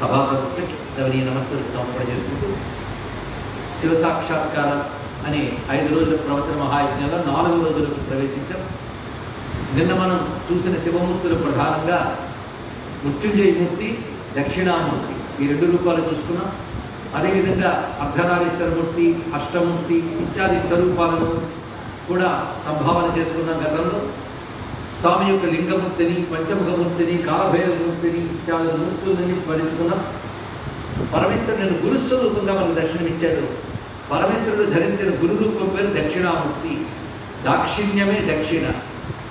సభాపతి శివనీయ నమస్కారం సమర్పణ చేసుకుంటూ శివ సాక్షాత్కారం అనే ఐదు రోజుల ప్రవచన మహాయజ్ఞంలో నాలుగు రోజులకు ప్రవేశించాం. నిన్న మనం చూసిన శివమూర్తులు ప్రధానంగా మృత్యుంజయమూర్తి దక్షిణామూర్తి ఈ రెండు రూపాలు చూసుకున్నాం. అదేవిధంగా అర్ధనారీశ్వరమూర్తి అష్టమూర్తి ఇత్యాది స్వరూపాలను కూడా సంభావన చేసుకున్నాం గతంలో. స్వామి యొక్క లింగమూర్తిని పంచముఖమూర్తిని కాలభైరవమూర్తిని ఇత్యాది మూర్తులని స్మరించుకున్నాం పరమేశ్వరుడు నేను గురుస్వరూపంగా మనకు దర్శనమిచ్చాడు. పరమేశ్వరుడు ధరించిన గురు రూపం పేరు దక్షిణామూర్తి. దాక్షిణ్యమే దక్షిణ.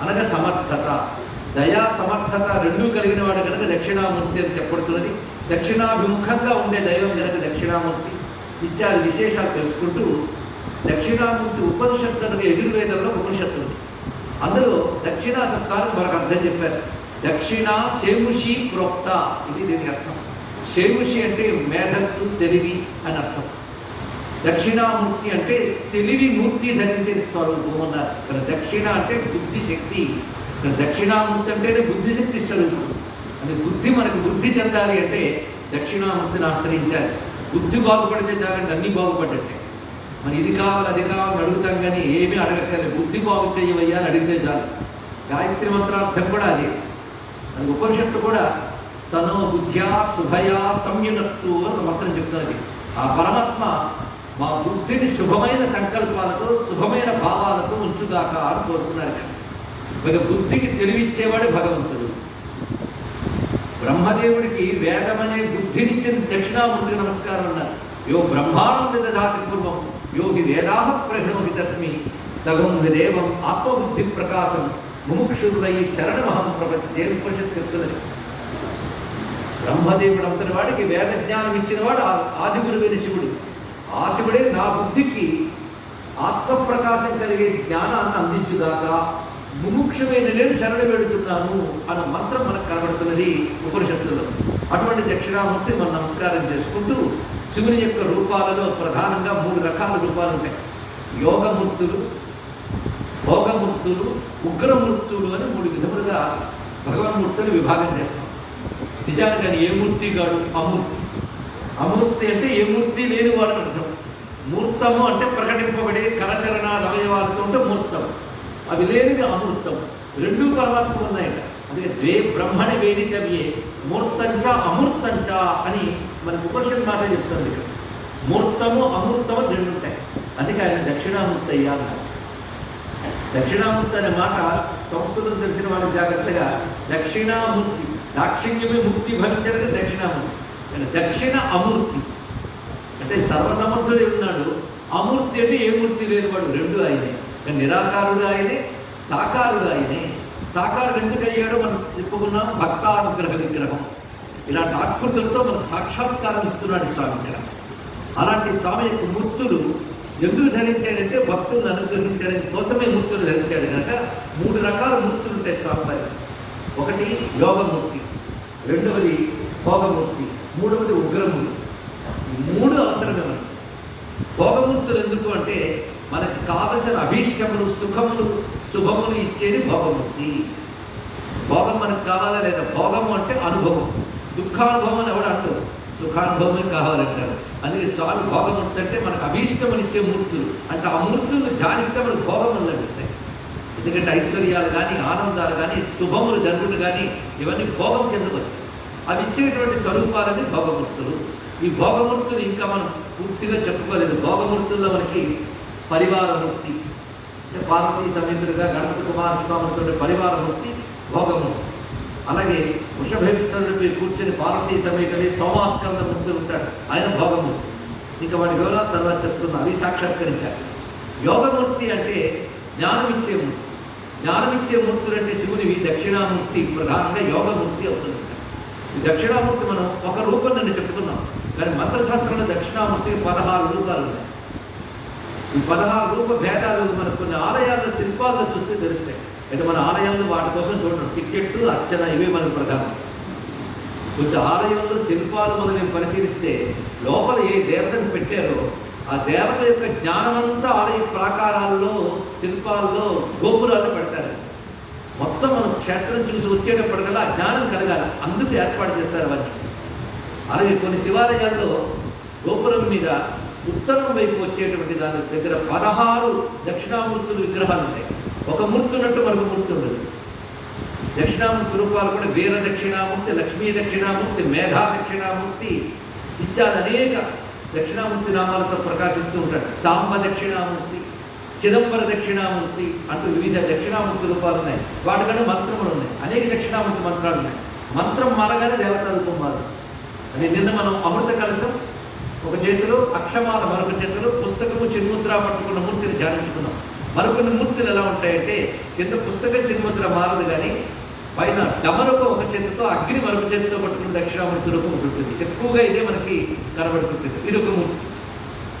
అనగా సమర్థత. దయా సమర్థత రెండూ కలిగిన వాడు కనుక దక్షిణామూర్తి అని చెప్పబడుతున్నది. దక్షిణాభిముఖంగా ఉండే దైవం కనుక దక్షిణామూర్తి. ఇత్యాది విశేషాలు తెలుసుకుంటూ దక్షిణామూర్తి ఉపనిషత్తు అనగా ఎదుర్వేదంలో ఉపనిషత్తు ఉంది అందులో దక్షిణా సత్కారం మనకు అర్థం చెప్పారు. దక్షిణ శేముషి ప్రోక్త ఇది దీనికి అర్థం. శేముషి అంటే మేధస్సు తెలివి అని అర్థం. దక్షిణామూర్తి అంటే తెలివి మూర్తి ధరించిన స్వరూపం అన్నారు ఇక్కడ దక్షిణ అంటే బుద్ధి శక్తి. ఇక్కడ దక్షిణామూర్తి అంటేనే బుద్ధి శక్తి స్వరూపం అది బుద్ధి మనకు బుద్ధి చెందాలి అంటే దక్షిణామూర్తిని ఆశ్రయించాలి. బుద్ధి బాగుపడితే చాలంటే అన్నీ బాగుపడ్డట్టే. మరి ఇది కావాలి అది కావాలని అడుగుతాం కానీ ఏమీ అడగక్కర్లేదు. బుద్ధి బాగు చేయవయ్యా అని అడిగితే చాలు. గాయత్రి మంత్రార్థం కూడా అది. అది ఉపనిషత్తు కూడా. సనో బుద్ధ్యా శుభయా సంయునత్తు అని మంత్రం చెప్తున్నది ఆ పరమాత్మ మా బుద్ధిని శుభమైన సంకల్పాలతో శుభమైన భావాలతో ఉంచుదాక అని కోరుతున్నారు ఇక్కడ. ఇక బుద్ధికి తెలివిచ్చేవాడే భగవంతుడు. బ్రహ్మదేవుడికి వేదమనే బుద్ధినిచ్చిన దక్షిణామూర్తి నమస్కారం అన్నారు. యో బ్రహ్మానంద దాతి పూర్వం యోగి వేదా ప్రహిణోహి తస్మి సగం దేవం ఆత్మబుద్ధి ప్రకాశం ముముక్షుడై శరణమహం ప్రపంచే ఉపనిషత్తు చెప్తున్నది బ్రహ్మదేవుడు అంతటి వాడికి వేద జ్ఞానం ఇచ్చినవాడు ఆది గురువైన శివుడు. ఆ శివుడే నా బుద్ధికి ఆత్మప్రకాశం కలిగే జ్ఞానాన్ని అందించుదాకా ముముక్షమైన నేను శరణ పెడుతున్నాను అన్న మంత్రం మనకు కనబడుతున్నది ఉపనిషత్తులో అటువంటి దక్షిణామూర్తి మనం నమస్కారం చేసుకుంటూ శివుని యొక్క రూపాలలో ప్రధానంగా మూడు రకాల రూపాలు ఉంటాయి. యోగమూర్తులు భోగమూర్తులు ఉగ్రమూర్తులు అని మూడు విధములుగా భగవన్మూర్తులు విభాగం చేస్తాం నిజానికి అది ఏ మూర్తి కాడు అమూర్తి. అమూర్తి అంటే ఏ మూర్తి లేని వాడు అర్థం. మూర్తము అంటే ప్రకటింపబడే కరచరణాది అవయవాలతో ఉంటే మూర్తం. అవి లేనిది అమూర్తం. రెండు పరమాత్మ ఉన్నాయట. అందుకే ద్వే బ్రహ్మణి వేదితవ్యే మూర్తంచ అమూర్తంచ అని మరి ఉపనిషత్ మాట చెప్తుంది ఇక్కడ. మూర్తము అమూర్తము రెండు ఉంటాయి. అందుకే ఆయన దక్షిణామూర్తి అయ్యా అన్నారు. దక్షిణామూర్తి అనే మాట సంస్కృతం తెలిసిన వాళ్ళకి జాగ్రత్తగా దక్షిణామూర్తి దాక్షిణ్యమే ముక్తి భవించడానికి దక్షిణామూర్తి. కానీ దక్షిణ అమూర్తి అంటే సర్వసమర్థుడే ఉన్నాడు. అమూర్తి అంటే ఏ మూర్తి లేనివాడు? రెండు ఆయనే. కానీ నిరాకారుడు ఆయనే సాకారుడు ఆయనే. సాకారుడు ఎందుకు అయ్యాడో మనం చెప్పుకున్నాం. భక్తానుగ్రహ విగ్రహం. ఇలాంటి ఆకృతులతో మనకు సాక్షాత్కారం ఇస్తున్నాడు స్వామి ఇక్కడ. అలాంటి స్వామి యొక్క మూర్తులు ఎందుకు ధరించాడంటే భక్తులను అనుగ్రహించడం కోసమే మూర్తులు ధరించాడు కనుక మూడు రకాల మూర్తులు ఉంటాయి స్వామివారి ఒకటి యోగమూర్తి రెండవది భోగమూర్తి మూడవది ఉగ్రమూర్తి. మూడు అవసరమే మనకి. భోగమూర్తులు ఎందుకు అంటే మనకు కావలసిన అభీష్టములు సుఖములు శుభములు ఇచ్చేది భోగమూర్తి. భోగం మనకు కావాలా లేదా భోగము అంటే అనుభవం. దుఃఖానుభవం అని ఎవడు అంటారు సుఖానుభవమే కావాలంటారు అందుకే స్వామి భోగం ఉందంటే మనకు అభీష్టములు ఇచ్చే మూర్తులు. అంటే ఆ మూర్తులను ధ్యానిస్తే మనకు భోగములు లభిస్తాయి. ఎందుకంటే ఐశ్వర్యాలు కానీ ఆనందాలు కానీ శుభములు జరుగులు కానీ ఇవన్నీ భోగం కిందకు వస్తాయి. అవి ఇచ్చేటువంటి స్వరూపాలని భోగమూర్తులు. ఈ భోగమూర్తులు ఇంకా మనం పూర్తిగా చెప్పుకోలేదు. భోగమూర్తుల్లో మనకి పరివారమూర్తి అంటే పార్వతీ సమేతుడిగా గణపతి కుమారస్వామితో పరివారమూర్తి భోగమూర్తి. అలాగే వృషభేశ్వరుడిపై కూర్చొని పార్వతీ సమేతుడి సోమాస్కంద ముందు ఉంటాడు. ఆయన భోగమూర్తి. ఇంకా వాడి వివరాలు తర్వాత చెప్తున్నా అవి సాక్షాత్కరించారు యోగమూర్తి అంటే జ్ఞానమిచ్చే మూర్తి. జ్ఞానమిచ్చే మూర్తులు అంటే శివునివి దక్షిణామూర్తి. ప్రధానంగా యోగమూర్తి అవుతుంది. ఈ దక్షిణామూర్తి మనం ఒక రూపం నేను చెప్పుకున్నాం. కానీ మంత్రశాస్త్రంలో దక్షిణామూర్తి పదహారు రూపాలు ఉన్నాయి. ఈ పదహారు రూప భేదాలు మనకు కొన్ని ఆలయాల శిల్పాల్లో చూస్తే తెలుస్తాయి. అయితే మన ఆలయంలో వాటి కోసం చూడడం. టికెట్ అర్చన ఇవే మనకు ప్రధానం. కొంచెం ఆలయంలో శిల్పాలు మనం పరిశీలిస్తే లోపల ఏ దేవతను పెట్టారో ఆ దేవత యొక్క జ్ఞానమంతా ఆలయ ప్రాకారాల్లో శిల్పాల్లో గోపురాల్లో పెడతారు. మొత్తం మనం క్షేత్రం చూసి వచ్చేటప్పటికల్లా ఆ జ్ఞానం కలగాలి. అందుకు ఏర్పాటు చేస్తారు అవన్నీ. అలాగే కొన్ని శివాలయాల్లో గోపురం మీద ఉత్తరం వైపు వచ్చేటువంటి దాని దగ్గర పదహారు దక్షిణామూర్తులు విగ్రహాలు ఉంటాయి. ఒక మూర్తి ఉన్నట్టు మరొక మూర్తి ఉండదు. దక్షిణామూర్తి రూపాలు కూడా వీర దక్షిణామూర్తి లక్ష్మీ దక్షిణామూర్తి మేఘా దక్షిణామూర్తి ఇత్యాది అనేక దక్షిణామూర్తి నామాలతో ప్రకాశిస్తూ ఉంటాడు సాంబ దక్షిణామూర్తి చిదంబర దక్షిణామూర్తి అంటూ వివిధ దక్షిణామూర్తి రూపాలు ఉన్నాయి. వాటికంటే మంత్రములు ఉన్నాయి. అనేక దక్షిణామూర్తి మంత్రాలు ఉన్నాయి. మంత్రం మారగానే దేవతా రూపం మారు అది నిన్న మనం అమృత కలశం ఒక చేతిలో అక్షమాల మరొక చేతిలో పుస్తకము చిన్ముద్ర పట్టుకున్న మూర్తిని ధ్యానించుకున్నాం. మరికొన్ని మూర్తులు ఎలా ఉంటాయంటే కింద పుస్తకం చిన్ముద్ర మారదు కానీ పైన డమరకు ఒక చేతితో అగ్ని మరొక చేతితో పట్టుకున్న దక్షిణామూర్తి రూపం ఉంటుంది. ఎక్కువగా ఇదే మనకి కనబడుతుంటుంది. ఇది ఒక మూర్తి.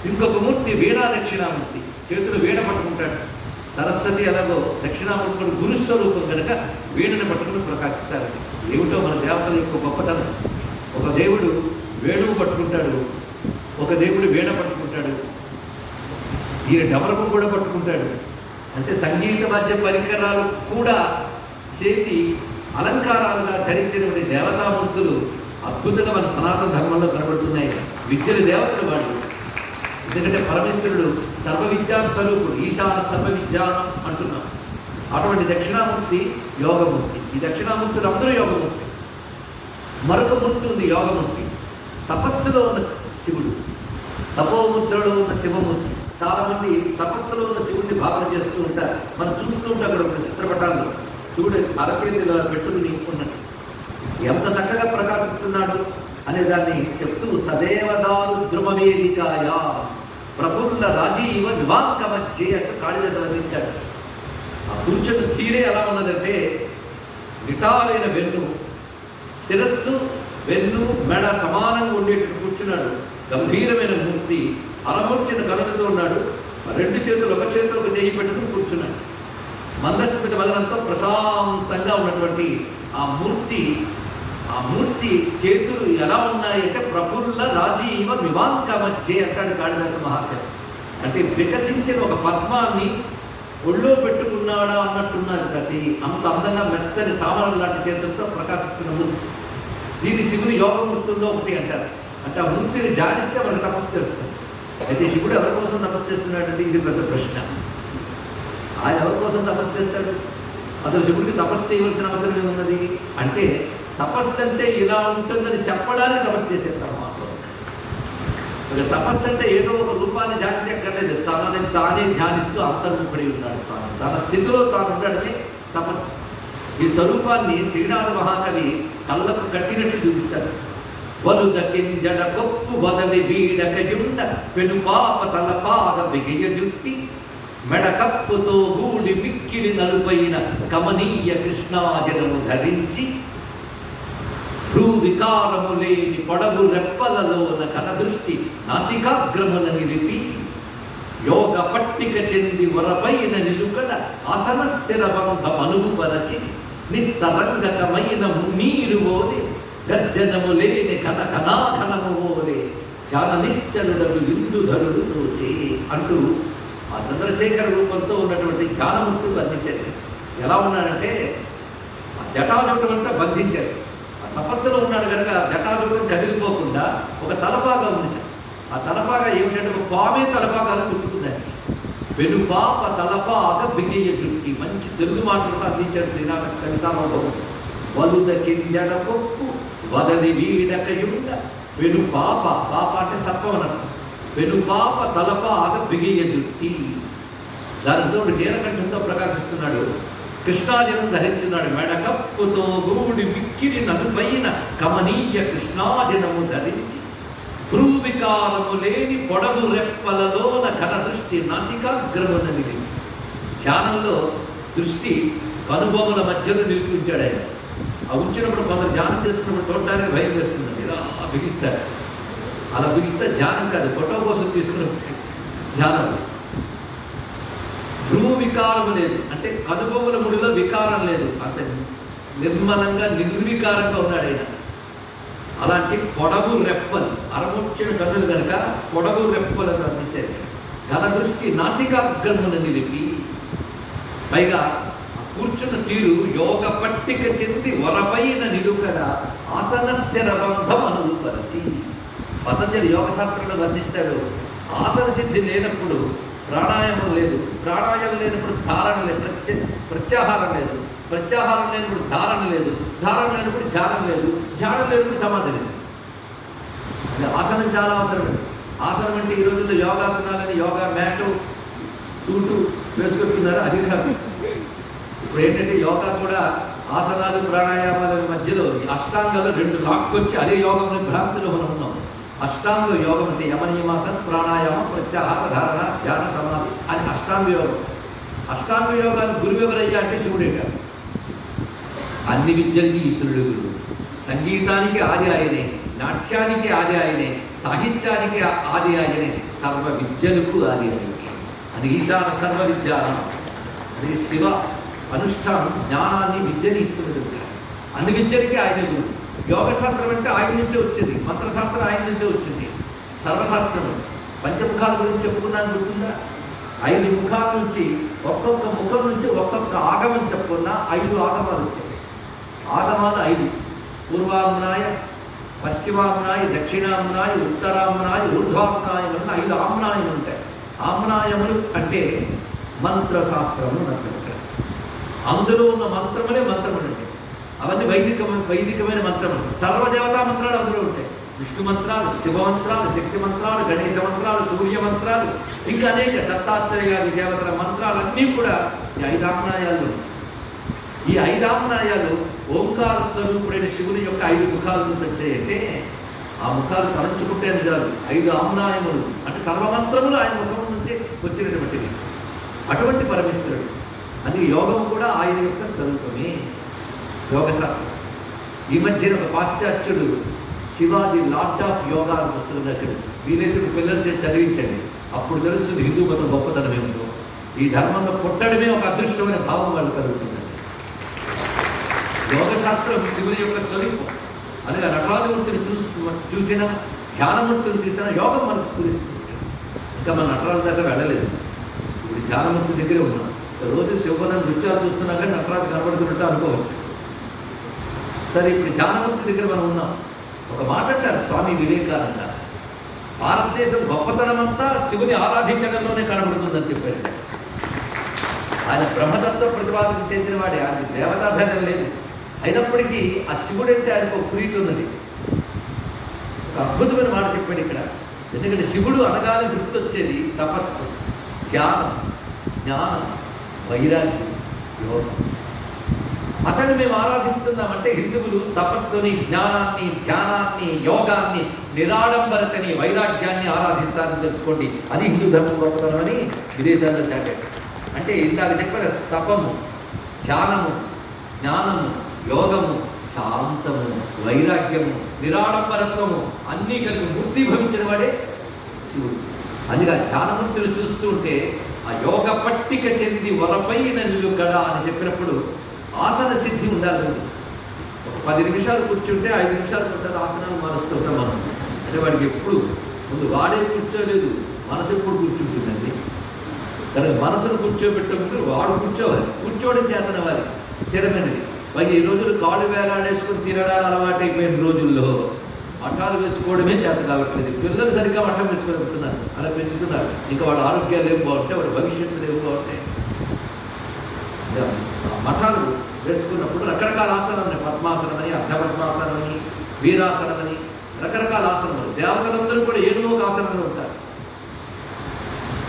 ఇంకొక మూర్తి వీణా దక్షిణామూర్తి. చేతులు వీణ పట్టుకుంటాడు. సరస్వతి ఎలాగో దక్షిణామూర్తుడు గురుస్వరూపం కనుక వీణని పట్టుకుని ప్రకాశిస్తారు. ఏమిటో మన దేవతల యొక్క గొప్పతనం. ఒక దేవుడు వేణువు పట్టుకుంటాడు. ఒక దేవుడు వీణ పట్టుకుంటాడు. ఈయన డెవలప్ కూడా పట్టుకుంటాడు. అంటే సంగీత వాద్య పరికరాలు కూడా చేతి అలంకారాలుగా ధరించినటువంటి దేవతామూర్తులు అద్భుతంగా మన సనాతన ధర్మంలో కనబడుతున్నాయి. విద్యలు దేవతలు వాళ్ళు. ఎందుకంటే పరమేశ్వరుడు సర్వ విద్యా స్వరూపుడు. ఈశాన సర్వ విద్యానం అంటున్నాం. అటువంటి దక్షిణామూర్తి యోగమూర్తి. ఈ దక్షిణామూర్తులు అందరూ యోగమూర్తి. మరొక మూర్తి ఉంది యోగమూర్తి. తపస్సులో ఉన్న శివుడు. తపోముద్రలో ఉన్న శివమూర్తి. చాలా మంది తపస్సులో ఉన్న శివుడిని భావన చేస్తూ ఉంటారు. మనం చూస్తూ ఉంటాం అక్కడ ఉన్న చిత్రపటాల్లో. శివుడు అరచేతిలో పెట్టుకుని ఉన్నట్టు ఎంత చక్కగా ప్రకాశిస్తున్నాడు అనే దాన్ని చెప్తూ సదేవదారు ద్రుమవేదికాయ ప్రఫుల్ల రాజీవ వివాంకమచ్చే అంటూ కాళిదాసు వర్ణిస్తాడు ఆ కూర్చొని తీరే ఎలా ఉన్నదంటే విటాలైన వెన్ను శిరస్సు వెన్ను మెడ సమానంగా ఉండేట్టు కూర్చున్నాడు. గంభీరమైన మూర్తి అలమర్చిన కలగతో ఉన్నాడు. రెండు చేతులు ఒక చేతిలో ఒక చేయి పెట్టుకుని కూర్చున్నాడు. మందస్మిత వదనంతో ప్రశాంతంగా ఉన్నటువంటి ఆ మూర్తి ఆ మూర్తి చేతులు ఎలా ఉన్నాయంటే ప్రఫుల్ల రాజీవ వివాంకమచ్చే అంటాడు కాళిదాస మహాకవి అంటే వికసించిన ఒక పద్మాన్ని ఒళ్ళో పెట్టుకున్నాడా అన్నట్టున్నారు ప్రతి అంత అందంగా మెత్తని తామరం లాంటి చేతులతో ప్రకాశిస్తున్న మూర్తి. దీన్ని శివుని యోగమూర్తుల్లో ఒకటి అంటారు. అంటే ఆ మూర్తిని జారిస్తే మనకు తపస్సు తెలుస్తుంది. అయితే శివుడు ఎవరి కోసం తపస్సు చేస్తున్నాడంటే ఇది పెద్ద ప్రశ్న. ఆయన ఎవరి కోసం తపస్సు చేస్తాడు? అసలు శివుడికి తపస్సు చేయవలసిన అవసరం ఏమున్నది? అంటే తపస్సు అంటే ఇలా ఉంటుందని చెప్పడానికి తపస్సు చేసేస్తాం మాత్రం. తపస్సు అంటే ఏదో ఒక రూపాన్ని ధ్యానించక్కర్లేదు తనని తానే ధ్యానిస్తూ అంతర్ముఖడి ఉన్నాడు తాను తన స్థితిలో తాను ఉండడమే తపస్సు. ఈ స్వరూపాన్ని శ్రీనాథ మహాకవి కళ్ళకు కట్టినట్టు చూపిస్తాడు. వలుద కింజడ కొప్పు వదలి వీడక జుండ పెను పాప తల పాగ బిగియ జుట్టి మెడ కప్పుతో గూడి మిక్కిలి నలుపైన కమనీయ కృష్ణాజనము ధరించి భ్రూ వికారము లేని పొడవు రెప్పలలోన కనదృష్టి నాసికాగ్రముల నిలిపి యోగ పట్టిక చెంది వరపైన నిలుకడ ఆసన స్థిర బంధమనుపరచి నిస్తరంగకమైన మున్నీరు ఓలే గర్జనము లేని కన కనాఘనము చాలా నిశ్చలుడకు విందుధరుడు తోచి అంటూ ఆ చంద్రశేఖర రూపంతో ఉన్నటువంటి ధ్యానముక్తులు బంధించారు. ఎలా ఉన్నాడంటే ఆ జటాజుటం అంతా బంధించారు. ఆ తపస్సులో ఉన్నాడు కనుక జటాజుటం కదిలిపోకుండా ఒక తలపాగా ఉంది ఆ తలపాగా ఏమిటంటే ఒక పామే తలపాగాలు చుట్టుకుందని వెనుపాప తలపాగ బిగియ జుట్టి మంచి తెలుగు మాటలతో అందించాడు శ్రీనాథ కవితాలో. వలుద కిందడ పప్పు వదది వీడక వెను పాప పాప అంటే సర్పం అన్నట్టు వెను పాప తలపాగ బిగియ జుట్టి దానితో నీలకంఠంతో ప్రకాశిస్తున్నాడు. కృష్ణాజనం ధరించున్నాడు మెడకప్పుతో గూడి మిక్కిరి నలుపైన కమనీయ కృష్ణాజనము ధరించి భ్రూవికారము లేని పొడవు రెప్పలలోన కథ దృష్టి నాసికాగ్రమున నిలిపి ధ్యానంలో దృష్టి కనుబొమ్మల మధ్యలో నిలిపించాడు ఆయన. ఆ ఉంచినప్పుడు కొందరు ధ్యానం చేస్తున్నప్పుడు చూడటానికి భయం వేస్తుంది ఇలా బిగిస్తారు అలా బిగిస్తే ధ్యానం కాదు ఫోటో కోసం తీసుకున్న ధ్యానం భ్రూ వికారం లేదు. అంటే కనుబొమ్మల ముడిలో వికారం లేదు. అంత నిర్మలంగా నిర్వికారంగా ఉన్నాడు ఆయన. అలాంటి పొడవు రెప్పలు అరముచ్చిన కన్నులు కనుక పొడవు రెప్పలను అందించారు ఘన దృష్టి నాసికాగ్రమున నిలిపి పైగా ఆ యోగ పట్టిక చెంది వరపైన నిలుకడ ఆసనస్థిర బంధం అనుపరచి పతంజలి యోగ శాస్త్రంలో వర్ణిస్తాడు ఆసన సిద్ధి లేనప్పుడు ప్రాణాయామం లేదు ప్రాణాయామం లేనప్పుడు ధారణ లేదు ప్రత్య ప్రత్యాహారం లేదు ప్రత్యాహారం లేనప్పుడు ధారణ లేదు ధారణ లేనప్పుడు ధ్యానం లేదు ధ్యానం లేనప్పుడు సమాధి లేదు. ఆసనం చాలా అవసరం. ఆసనం అంటే ఈ రోజుల్లో యోగాసనాలని యోగా మ్యాటు సూటు వేసుకొస్తున్నారు అది కాదు. ఇప్పుడు ఏంటంటే యోగా కూడా ఆసనాలు ప్రాణాయామాల మధ్యలో అష్టాంగాలు రెండు లాక్కొచ్చి అదే యోగంలో భ్రాంతిలో మనం ఉన్నాం. అష్టాంగ యోగం అంటే యమనియమాసన ప్రాణాయామం ప్రత్యాహార ధారణ ధ్యాన సమాధి అది అష్టాంగ యోగం. అష్టాంగ యోగాన్ని గురువు ఎవరయ్యా అంటే శివుడే కాదు అన్ని విద్యలకి ఈశ్వరుడు గురువు సంగీతానికి ఆది ఆయనే నాట్యానికి ఆది ఆయనే సాహిత్యానికి ఆది ఆయనే సర్వ విద్యలకు ఆది ఆయనే. అది ఈశాన సర్వ విద్యానం అది శివ అనుష్ఠానం జ్ఞానాన్ని విద్యని ఇస్తున్నది అన్ని విద్యలకి ఆయన గురువు యోగ శాస్త్రం అంటే ఆయన నుంచే వచ్చింది. మంత్రశాస్త్రం ఆయన నుంచే వచ్చింది. సర్వశాస్త్రం. పంచముఖాల గురించి చెప్పుకున్నాను గుర్తుందా? ఐదు ముఖాల నుంచి ఒక్కొక్క ముఖం నుంచి ఒక్కొక్క ఆగమం చెప్పుకున్నా ఐదు ఆగమాలు వచ్చాయి. ఆగమాలు ఐదు. పూర్వామ్నాయ పశ్చిమామ్నాయ దక్షిణామ్నాయ ఉత్తరామ్నాయ ఊర్ధ్వామ్నాయ ఐదు ఆమ్నాయములు ఉంటాయి. ఆమ్నాయములు అంటే మంత్రశాస్త్రము అని అందులో ఉన్న మంత్రములే మంత్రములు ఉంటాయి అవన్నీ వైదిక వైదికమైన మంత్రములు. సర్వదేవతా మంత్రాలు అందులో ఉంటాయి. విష్ణు మంత్రాలు శివ మంత్రాలు శక్తి మంత్రాలు గణేశ మంత్రాలు సూర్య మంత్రాలు ఇంకా అనేక దత్తాత్రేయ గారి దేవతల మంత్రాలన్నీ కూడా ఈ ఐదు ఆమ్నాయాలు ఉన్నాయి. ఈ ఐదు ఆమ్నాయాలు ఓంకార స్వరూపుడైన శివుని యొక్క ఐదు ముఖాలను తెచ్చాయంటే ఆ ముఖాలు తలంచుకుంటే అని ఐదు ఆమ్నాయములు అంటే సర్వమంత్రములు ఆయన ముఖం నుంచి వచ్చినటువంటివి అటువంటి పరమేశ్వరుడు అందుకే యోగం కూడా ఆయన యొక్క స్వరూపమే. యోగశాస్త్రం. ఈ మధ్యన ఒక పాశ్చాత్యుడు శివాజీ లాట్ ఆఫ్ యోగా అని పుస్తకం రాశాడు. వీలైతే పిల్లలు చదివించండి. అప్పుడు తెలుస్తుంది హిందూ మతం గొప్పతనం ఏమిటో. ఈ ధర్మంలో పుట్టడమే ఒక అదృష్టమైన భావం వాళ్ళు కలుగుతుంది యోగశాస్త్రం శివుని యొక్క స్వరూపం. అనగా నటరాజమూర్తిని చూస్తూ చూసిన ధ్యానమూర్తిని చూసిన యోగం మనకు స్ఫురిస్తుంది ఇంకా మన నటరాజు దగ్గర వెళ్ళలేదు. ఇప్పుడు ధ్యానమూర్తి దగ్గరే ఉన్నాం రోజు శివనం నృత్యాలు చూస్తున్నా కానీ నటరాజు కనబడుతున్నట్టు అనుకోవచ్చు. సరే ఇప్పుడు ధ్యానమూర్తి దగ్గర మనం ఉన్నాం. ఒక మాట అంటారు స్వామి వివేకానంద. భారతదేశం గొప్పతనం అంతా శివుని ఆరాధించడంలోనే కనబడుతుందని చెప్పారు ఆయన బ్రహ్మతత్వ ప్రతిపాదన చేసిన వాడే. ఆయన దేవతాభేదం లేదు. అయినప్పటికీ ఆ శివుడు అంటే ఆయనకు ఒక ప్రీతి ఉన్నది. ఒక అద్భుతమైన మాట చెప్పాడు ఇక్కడ. ఎందుకంటే శివుడు అనగానే గుర్తొచ్చేది తపస్సు ధ్యానం జ్ఞానం. వైరాగ్యం యోగం అతను మేము ఆరాధిస్తున్నామంటే హిందువులు తపస్సుని జ్ఞానాన్ని ధ్యానాన్ని యోగాన్ని నిరాడంబరతని వైరాగ్యాన్ని ఆరాధిస్తారని తెలుసుకోండి. అది హిందూ ధర్మం గొప్పతనం అని విదేశాల్లో చాటాడు అంటే ఇందాక చెప్పాడు తపము ధ్యానము జ్ఞానము యోగము శాంతము వైరాగ్యము నిరాడంబరత్వము అన్నీ కలిగి బుద్ధి భవించిన వాడే చూడు అందుకే ధ్యానమూర్తులు చూస్తూ ఉంటే ఆ యోగ పట్టిక చెంది వరపైన నిలుగడ అని చెప్పినప్పుడు ఆసన సిద్ధి ఉండాలి. ఒక పది నిమిషాలు కూర్చుంటే ఐదు నిమిషాలు ఒకసారి ఆసనాలు మారుస్తుంటాం మనం. అంటే వాడికి ఎప్పుడు ముందు వాడే కూర్చోలేదు మనసు ఎప్పుడు కూర్చుంటుందండి? కానీ మనసును కూర్చోబెట్టినప్పుడు వాడు కూర్చోవాలి. కూర్చోవడం చేతన వారి స్థిరమైనది. మరి ఈ రోజులు కాళ్ళు వేలాడేసుకుని తినడాలు అలవాటైపోయిన రోజుల్లో. మఠాలు వేసుకోవడమే చేత కావట్లేదు పిల్లలు సరిగ్గా మఠం వేసుకొని అలా పెంచుతున్నారు. ఇంకా వాడు ఆరోగ్యాలు ఏం బాగుంటాయి వాడు భవిష్యత్తులు ఏం బాగుంటాయి మఠాలు వేసుకున్నప్పుడు రకరకాల ఆసనాలు ఉన్నాయి. పద్మాసనం అని అర్ధపద్మాసనం అని వీరాసనం అని రకరకాల ఆసనములు దేవతలందరూ కూడా ఏదో ఒక ఆసనంలో ఉంటారు.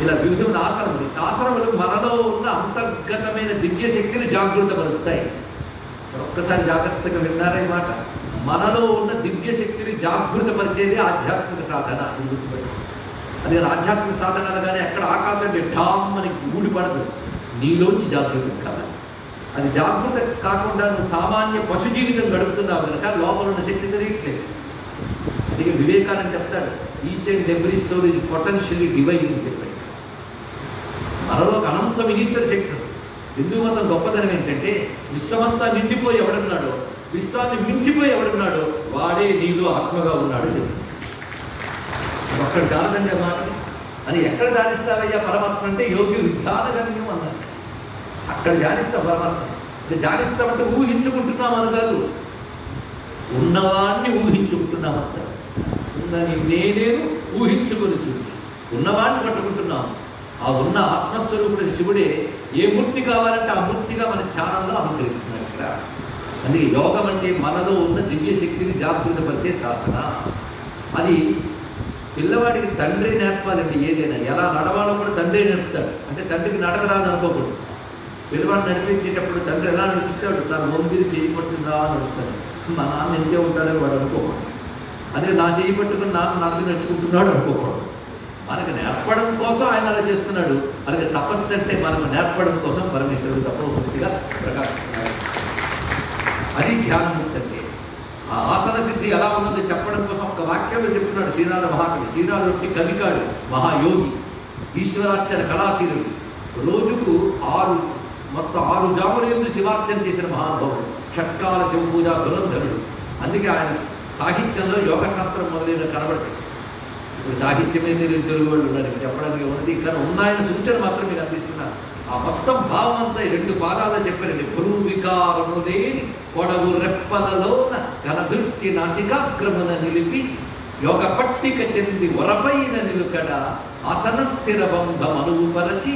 ఇలా వివిధమైన ఆసనములు ఆసనములు మనలో ఉన్న అంతర్గతమైన దివ్య శక్తిని జాగృతపరుస్తాయి. ఒక్కసారి జాగ్రత్తగా విన్నారా ఈ మాట? మనలో ఉన్న దివ్య శక్తిని జాగృతపరిచేది ఆధ్యాత్మిక సాధన అని గుర్తుపెట్టుకోండి. అది ఆధ్యాత్మిక సాధన అనగానే ఎక్కడ ఆకాశం ఢామ్ అని ఊడిపడదు నీలోంచి జాగృతం కావాలి. అది జాగృత కాకుండా నువ్వు సామాన్య పశు జీవితం గడుపుతున్నావు కనుక లోపల ఉన్న శక్తి తెలియట్లేదు అందుకే వివేకానంద చెప్తాడు ఈచ్ అండ్ ఎవ్రీ స్టోరీ ఇది పొటెన్షియలీ డివైన్ అని చెప్పాడు. మనలో ఒక అనంత మినిస్టర్ శక్తి హిందూ మతం గొప్పతనం ఏంటంటే విశ్వమంతా నిండిపోయి ఎవడన్నాడో విశ్వాన్ని మించిపోయి ఎవడున్నాడో వాడే నీలో ఆత్మగా ఉన్నాడు. అక్కడ చెప్తాడు. మాట. అని ఎక్కడ ధ్యానిస్తావయ్యా పరమాత్మ అంటే యోగి ధ్యానగమ్యం అన్నారు. అక్కడ ధ్యానిస్తాం పరమాత్మ. అంటే ధ్యానిస్తామంటే ఊహించుకుంటున్నాం అని కాదు. ఉన్నవాడిని ఊహించుకుంటున్నాం అంటారు. ఉన్నది నేనేను ఊహించుకొని చూడు. ఉన్నవాడిని పట్టుకుంటున్నాం. ఆ ఉన్న ఆత్మస్వరూపుడు శివుడే ఏ మూర్తి కావాలంటే ఆ మూర్తిగా మన ధ్యానంలో అనుకరిస్తున్నాడు ఇక్కడ. అందుకే యోగం అంటే మనలో ఉన్న దివ్య శక్తిని జాగృతపరిచే సాధన. అది పిల్లవాడికి తండ్రి నేర్పాలండి ఏదైనా ఎలా నడవాలో కూడా తండ్రి నేర్పుతాడు. అంటే తండ్రికి నడక రాదు అనుకోకూడదు. పిల్లవాడు నడిపించేటప్పుడు తండ్రి ఎలా నడిపిస్తాడు? తన మొంగిరి చేయి పట్టిందా అని అడుగుతాడు. మా నాన్న ఎంతే ఉంటాడని వాడు అనుకోకూడదు. అదే నా చేయి పట్టుకుని నాన్న నడక నడుచుకుంటున్నాడు అనుకోకూడదు. మనకు నేర్పడం కోసం ఆయన అలా చేస్తున్నాడు. అలాగే తపస్సు అంటే మనకు నేర్పడం కోసం పరమేశ్వరుడు తప్పవృత్తిగా ప్రకాశిస్తున్నాడు. అది ధ్యానముక్తి అంటే ఆ ఆసన సిద్ధి ఎలా ఉంటుందో చెప్పడం కోసం ఒక వాక్యంలో చెప్తున్నాడు శ్రీనాథ మహాకవి. శ్రీనాథు అంటే కవికాడు మహాయోగి ఈశ్వరార్చన కళాశీలుడు. రోజుకు ఆరు మొత్తం ఆరు జాములు ఎందు శివార్చన చేసిన మహానుభావుడు. షట్కాల శివపూజ దురంధరుడు అందుకే ఆయన సాహిత్యంలో యోగ శాస్త్రం మొదలైన కనబడతాయి. ఇప్పుడు సాహిత్యమే తెలియని తెలుగు వాళ్ళు ఉన్నారు. చెప్పడానికి ఉన్నది ఇక్కడ ఉన్నాయని సూచన మాత్రం మీకు అందిస్తున్నారు ఆ మొత్తం భావం అంతా రెండు పాదాలు చెప్పారండి గురువు లేని పొడవు రెప్పలలోన ఘన దృష్టి నాసికాగ్రమున నిలిపి యోగ పట్టిక చెంది వరపైన నిలుకడ అసన స్థిర బంధం అనుపరచి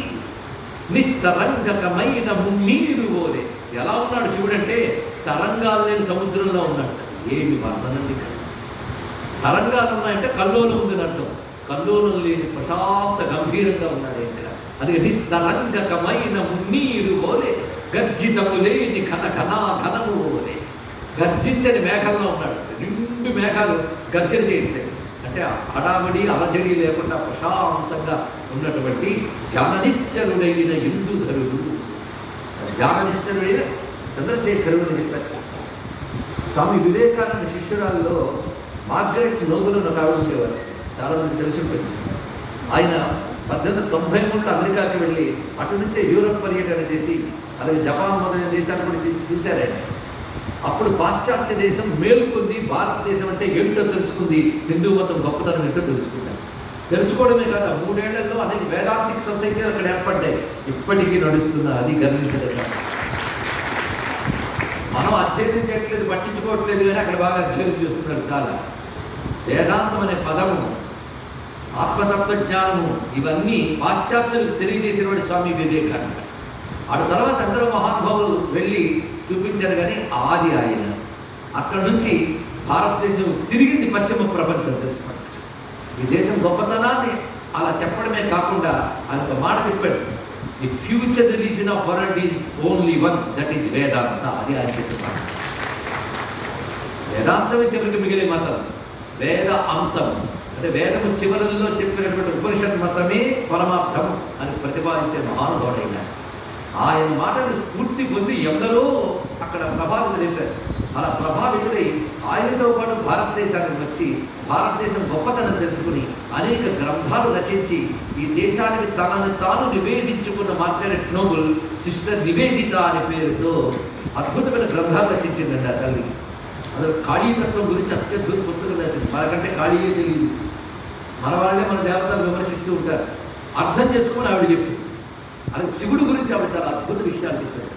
నిస్తరంగకమైన మున్నీరు ఓరే. ఎలా ఉన్నాడు శివుడంటే తరంగాలు లేని సముద్రంలో ఉన్నాడు. ఏమి వర్ణనండి తరంగాలు ఉన్నాయంటే కల్లోలం ఉంది అర్థం. కల్లోలం లేని ప్రశాంత గంభీరంగా ఉన్నాడు ఏంటంటే అది నిస్తరంగకమైన మున్నీరు పోలే గర్జితము లేని ఘన ఘనా ఘనము పోలే. గర్జించని మేఘంలో ఉన్నాడు. రెండు మేఘాలు గర్జన చేయట్లేదు అంటే హడావడి అలజడి లేకుండా ప్రశాంతంగా ఉన్నటువంటి ధ్యాననిశ్చరుడైన ఇందుధరుడు ధ్యాననిశ్చరుడైన చంద్రశేఖరుడు అని చెప్పారు. స్వామి వివేకానంద శిష్యురాల్లో మార్గరెట్ నోబుల్ ఒక ఆవిడ ఉండేవారు. చాలా తెలిసి ఉంటుంది. ఆయన పద్దెనిమిది తొంభై మూడులో అమెరికాకి వెళ్ళి అటు నుంచే యూరప్ పర్యటన చేసి అలాగే జపాన్ మొదలైన దేశాలు కూడా చూశారండి అప్పుడు పాశ్చాత్య దేశం మేలుకుంది భారతదేశం అంటే ఏమిటో తెలుసుకుంది హిందూ మతం గొప్పతనం ఏంటో తెలుసుకున్నారు తెలుసుకోవడమే కాదు మూడేళ్ళలో అనేక వేదాంతిక సొసైటీలు అక్కడ ఏర్పడ్డాయి. ఇప్పటికీ నడుస్తున్న అది గర్వించడం మనం అధ్యయనం చేయట్లేదు పట్టించుకోవట్లేదు కానీ అక్కడ బాగా అధ్యయనం చేస్తున్నారు చాలా. వేదాంతం అనే పదము ఆత్మతత్వ జ్ఞానము ఇవన్నీ పాశ్చాత్యులకు తెలియజేసినవాడు స్వామి వివేకానంద. ఆ తర్వాత అందరూ మహానుభావులు వెళ్ళి చూపించారు కానీ ఆది ఆయన. అక్కడ నుంచి భారతదేశం తిరిగింది పశ్చిమ ప్రపంచం తెలుసుకోండి ఈ దేశం గొప్పతనాన్ని అలా చెప్పడమే కాకుండా ఆయన ఒక మాట చెప్పాడు. The future religion of world is only one that is Vedanta అది ఆయన చెప్తున్నారు వేదాంతమే చెప్పిన మిగిలే మతం వేద అంతం. అంటే వేదము చివరల్లో చెప్పినటువంటి ఉపనిషత్ మతమే పరమార్థం అని ప్రతిపాదించే మహానుభావుడైన ఆయన. మాటను స్ఫూర్తి పొంది ఎందరో అక్కడ ప్రభావితులు చెప్పారు. అలా ప్రభావితులై ఆయనతో పాటు భారతదేశానికి వచ్చి భారతదేశం గొప్పతనం తెలుసుకుని అనేక గ్రంథాలు రచించి ఈ దేశానికి తనను తాను నివేదించుకున్న మార్గరెట్ నోబుల్ సిస్టర్ నివేదిత అనే పేరుతో అద్భుతమైన గ్రంథాలు రచించిందండి ఆ తల్లి. అసలు ఖాళీతత్వం గురించి అత్యద్భుత పుస్తకం రాసింది. మనకంటే కాళీయే తెలియదు. మన వాళ్ళే మన దేవతలు విమర్శిస్తూ ఉంటారు. అర్థం చేసుకుని ఆవిడ చెప్పి. అది శివుడు గురించి ఆవిడ చాలా అద్భుత విషయాలు చెప్పారు.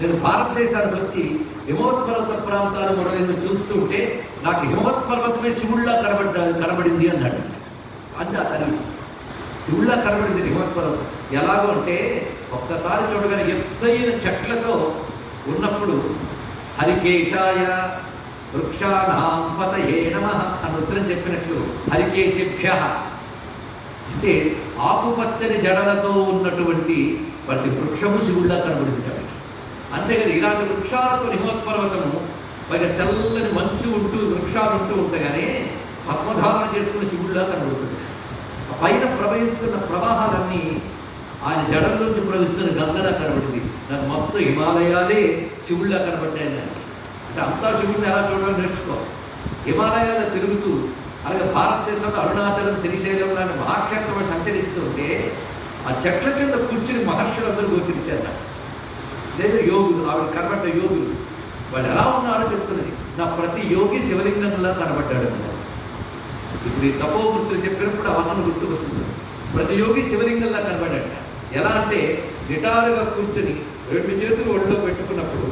నేను భారతదేశానికి వచ్చి హిమవత్ పర్వత ప్రాంతాలు మొదలైన చూస్తుంటే నాకు హిమవత్ పర్వతమే శివుడిలా కనబడ్డ కనబడింది అన్నాడు. అంత ఆ తల్లి శివుడిలా కనబడింది హిమవత్ పర్వతం. ఎలాగో అంటే ఒక్కసారి చూడగానే ఎత్తైన చెట్లతో ఉన్నప్పుడు హరికేశాయ వృక్షానాం పతయే నమ అని ఉత్తరం చెప్పినట్లు హరికేశిభ్య. అంటే ఆకుపచ్చని జడలతో ఉన్నటువంటి ప్రతి వృక్షము శివుడిలా కనబడుతుంది అంతేగాని అంతేకాదు ఇలాంటి వృక్షాలతో హిమత్పర్వతము పైగా తెల్లని మంచు ఉంటూ వృక్షాలు ఉంటూ ఉండగానే భస్మధారణ చేసుకుని శివుడిలా కనబడుతుంది. పైన ప్రవహిస్తున్న ప్రవాహాలన్నీ ఆయన జడంలోంచి ప్రవహిస్తున్న గంగలా కనబడింది. నాకు మొత్తం హిమాలయాలే శివుడిలా కనబడ్డాయి అంతా శివుడిని ఎలా చూడడం నేర్చుకో. హిమాలయాలు తిరుగుతూ అలాగే భారతదేశంలో అరుణాచలం శ్రీశైలం లాంటి మహాక్షేత్రం సంచరిస్తుంటే ఆ చెట్ల కింద కూర్చుని మహర్షులందరూ గోచరించారు లేదు యోగులు ఆవిడ కనబడ్డ యోగులు. వాళ్ళు ఎలా ఉన్నారో చెప్తున్నది. నా ప్రతి యోగి శివలింగంలా కనబడ్డాడు ఇప్పుడు ఈ తపోవృత్తులు చెప్పినప్పుడు అవసరం గుర్తుకొస్తుంది. ప్రతి యోగి శివలింగంలా కనబడ్డాడు ఎలా అంటే నిటారుగా కూర్చుని రెండు చేతులు ఒళ్ళో పెట్టుకున్నప్పుడు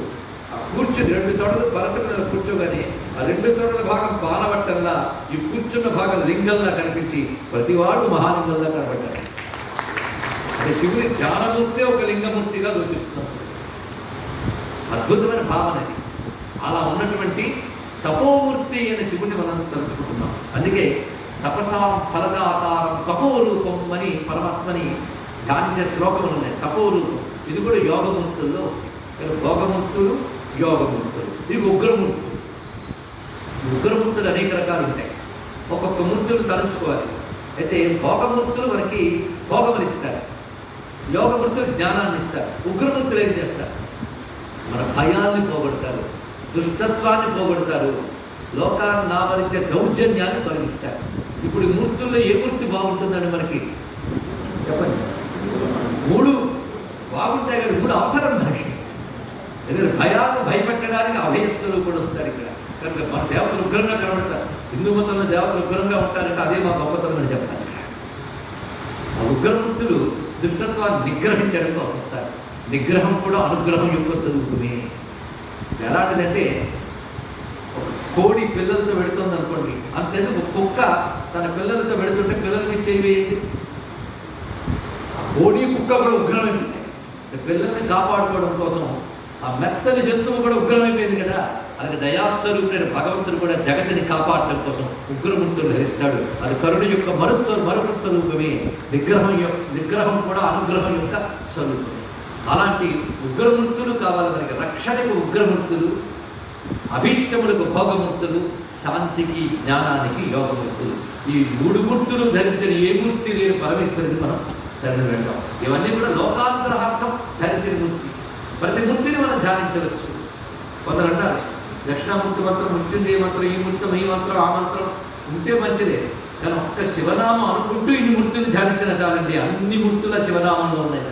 కూర్చుని రెండు తొడలు పరట మీద కూర్చోగానే ఆ రెండు తొడల భాగం పాలబట్టల్లా ఈ కూర్చున్న భాగం లింగంలా కనిపించి ప్రతివాడు మహాలింగంలా కనబడ్డాడు. అంటే శివుడి ధ్యానమూర్తి ఒక లింగమూర్తిగా చూపిస్తాం అద్భుతమైన భావన ఇది. అలా ఉన్నటువంటి తపోమూర్తి అనే శివుడిని మనం తలుచుకుంటున్నాం. అందుకే తపసాం ఫలదాతారం తపో రూపం అని పరమాత్మని ధ్యానించే శ్లోకములు ఉన్నాయి. తపో రూపం ఇది కూడా యోగమూర్తుల్లో భోగమూర్తులు యోగమూర్తులు. ఇవి ఉగ్రమూర్తులు ఉగ్రమూర్తులు అనేక రకాలు ఉంటాయి. ఒక్కొక్క మూర్తులు తలంచుకోవాలి. అయితే భోగమూర్తులు మనకి భోగములు ఇస్తారు. యోగమూర్తులు జ్ఞానాన్ని ఇస్తారు. ఉగ్రమూర్తులు ఏం చేస్తారు? మన భయాన్ని పోగొడతారు. దుష్టత్వాన్ని పోగొడతారు. లోకాన్ని నావరించే దౌర్జన్యాన్ని తొలగిస్తారు ఇప్పుడు ఈ మూర్తుల్లో ఏ మూర్తి బాగుంటుందని మనకి? చెప్పండి. మూడు బాగుంటాయి కదా. మూడు అవసరం ఎందుకంటే భయాలు భయపెట్టడానికి అభయస్వరూపుడు వస్తారు ఇక్కడ. కనుక మన దేవతలు ఉగ్రంగా కనబడతారు. హిందూ మతంలో దేవతలు ఉగ్రంగా ఉంటారంటే అదే మా గొప్పతనం అని చెప్తాను ఆ ఉగ్రవృత్తులు దుష్టత్వాన్ని నిగ్రహించడం వస్తారు. నిగ్రహం కూడా అనుగ్రహం యొక్క స్వరూపమే. ఎలాంటిదంటే ఒక కోడి పిల్లలతో పెడుతుంది అనుకోండి. అంతేందుకు? ఒక కుక్క తన పిల్లలతో పెడుతుంటే పిల్లలకి చేయి ఆ కోడి కుక్క కూడా ఉగ్రమైపోయింది. పిల్లల్ని కాపాడుకోవడం కోసం ఆ మెత్తని జంతువు కూడా ఉగ్రమైపోయింది కదా. అది దయాస్వరూపుడైన భగవంతుడు కూడా జగతిని కాపాడటం కోసం ఉగ్రమూర్తులు ధరిస్తాడు. అది కరుణ యొక్క మరుస్వ మరొక స్వరూపమే విగ్రహం యొక్క నిగ్రహం కూడా అనుగ్రహం యొక్క స్వరూపం అలాంటి ఉగ్రమూర్తులు కావాలి మనకి. రక్షణకు ఉగ్రమూర్తులు అభీష్టములకు భోగమూర్తులు శాంతికి జ్ఞానానికి యోగమూర్తులు. ఈ మూడు మూర్తులు ధరించిన ఏ మూర్తి లేని పరమేశ్వరుని మనం శరణు వెళ్ళాం ఇవన్నీ కూడా లోకాగ్రహార్థం ధరించిన మూర్తి. ప్రతి మూర్తిని మనం ధ్యానించవచ్చు. కొందరు అంటారు దక్షిణామూర్తి మంత్రం మృత్యుంజయ మంత్రం ఈ మంత్రం ఈ మంత్రం ఆ మంత్రం ఉంటే మంచిదే. కానీ ఒక్క శివనామం అనుకుంటూ ఇన్ని మూర్తులు ధ్యానించిన కాదండి అన్ని మూర్తుల శివనామంలో ఉన్నాయి.